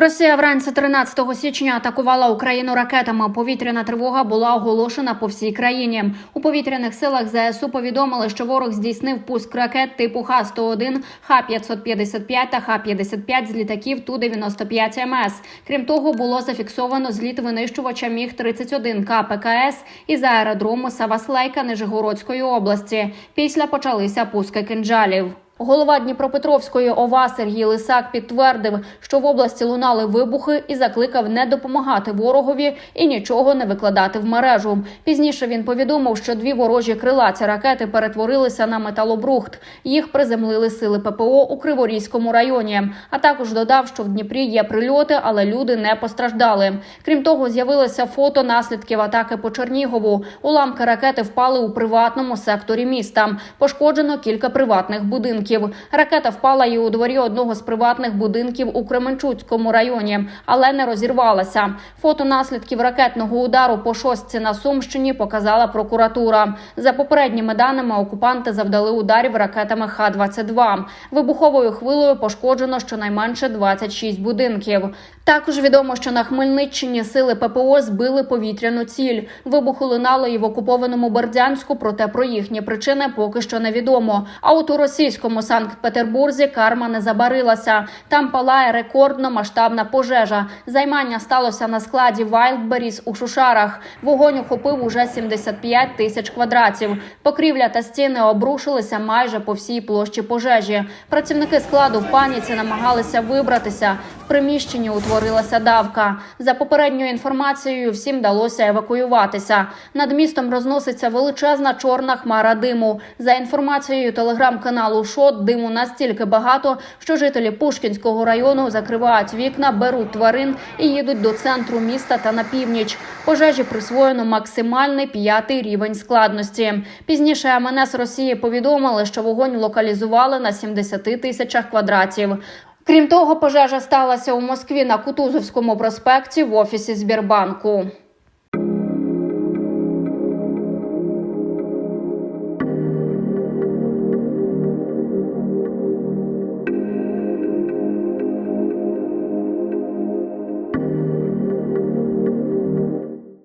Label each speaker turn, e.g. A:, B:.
A: Росія вранці 13 січня атакувала Україну ракетами. Повітряна тривога була оголошена по всій країні. У повітряних силах ЗСУ повідомили, що ворог здійснив пуск ракет типу Х-101, Х-555 та Х-55 з літаків Ту-95 МС. Крім того, було зафіксовано зліт винищувача Міг-31 КПКС із аеродрому Саваслейка Нижегородської області. Після почалися пуски кинджалів. Голова Дніпропетровської ОВА Сергій Лисак підтвердив, що в області лунали вибухи і закликав не допомагати ворогові і нічого не викладати в мережу. Пізніше він повідомив, що дві ворожі крилаті ракети перетворилися на металобрухт. Їх приземлили сили ППО у Криворізькому районі. А також додав, що в Дніпрі є прильоти, але люди не постраждали. Крім того, з'явилися фото наслідків атаки по Чернігову. Уламки ракети впали у приватному секторі міста. Пошкоджено кілька приватних будинків. Ракета впала і у дворі одного з приватних будинків у Кременчуцькому районі, але не розірвалася. Фото наслідків ракетного удару по шостці на Сумщині показала прокуратура. За попередніми даними, окупанти завдали ударів ракетами Х-22. Вибуховою хвилею пошкоджено щонайменше 26 будинків. Також відомо, що на Хмельниччині сили ППО збили повітряну ціль. Вибуху лунало і в окупованому Бердянську, проте про їхні причини поки що невідомо. А от у російському Санкт-Петербурзі карма не забарилася. Там палає рекордно масштабна пожежа. Займання сталося на складі Wildberries у Шушарах. Вогонь охопив уже 75 тисяч квадратів. Покрівля та стіни обрушилися майже по всій площі пожежі. Працівники складу в паніці намагалися вибратися. Приміщенні утворилася давка. За попередньою інформацією, всім вдалося евакуюватися. Над містом розноситься величезна чорна хмара диму. За інформацією телеграм-каналу ШОТ, диму настільки багато, що жителі Пушкінського району закривають вікна, беруть тварин і їдуть до центру міста та на північ. Пожежі присвоєно максимальний п'ятий рівень складності. Пізніше МНС Росії повідомили, що вогонь локалізували на 70 тисячах квадратів. Крім того, пожежа сталася у Москві на Кутузовському проспекті в офісі Збірбанку.